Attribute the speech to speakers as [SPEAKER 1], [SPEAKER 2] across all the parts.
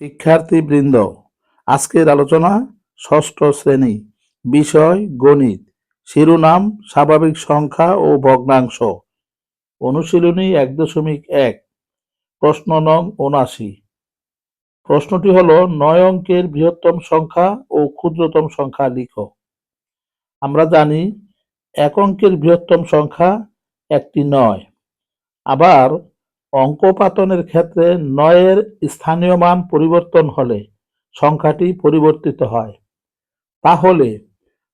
[SPEAKER 1] শিক্ষার্থীবৃন্দ, আজকের আলোচনা ষষ্ঠ শ্রেণি, বিষয় গণিত। শিরোনাম, স্বাভাবিক সংখ্যা ও ভগ্নাংশ। অনুশীলনী এক দশমিক এক। প্রশ্ন নং উনাশি প্রশ্নটি হল, নয় অঙ্কের বৃহত্তম সংখ্যা ও ক্ষুদ্রতম সংখ্যা লিখো। আমরা জানি, এক অঙ্কের বৃহত্তম সংখ্যা একটি নয়। আবার অঙ্ক পাতনের ক্ষেত্রে নয়ের স্থানীয় মান পরিবর্তন হলে সংখ্যাটি পরিবর্তিত হয়। তাহলে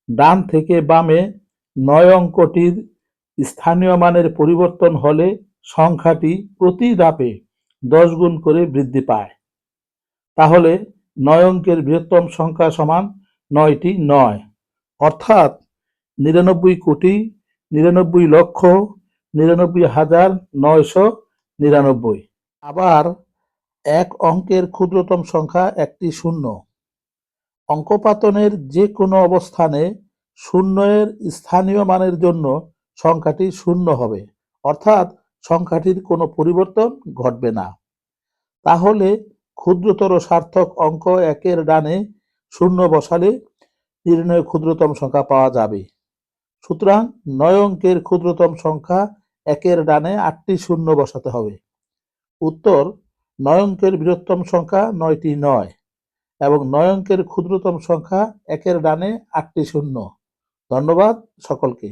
[SPEAKER 1] ডান থেকে বামে নয় অঙ্কটির স্থানীয় মানের পরিবর্তন হলে সংখ্যাটি প্রতি ধাপে দশ গুণ করে বৃদ্ধি পায়। তাহলে নয় অঙ্কের বৃহত্তম সংখ্যা সমান নয়টি নয়। অর্থাৎ নিরানব্বই কোটি, নিরানব্বই লক্ষ, নিরানব্বই হাজার নয়শো নিরানব্বই। আবার এক অঙ্কের ক্ষুদ্রতম সংখ্যা একটি শূন্য। অঙ্কপাতনের যে কোনো অবস্থানে শূন্যের স্থানীয় মানের জন্য সংখ্যাটি শূন্য হবে। অর্থাৎ সংখ্যাটির কোনো পরিবর্তন ঘটবে না। তাহলে ক্ষুদ্রতর সার্থক অঙ্ক একের ডানে শূন্য বসালে নির্ণয় ক্ষুদ্রতম সংখ্যা পাওয়া যাবে। সুতরাং নয় অঙ্কের ক্ষুদ্রতম সংখ্যা একের ডানে আটটি শূন্য বসাতে হবে। উত্তর নয় অঙ্কের বৃহত্তম সংখ্যা নয়টি নয় এবং নয় অঙ্কের ক্ষুদ্রতম সংখ্যা একের ডানে আটটি শূন্য। ধন্যবাদ সকলকে।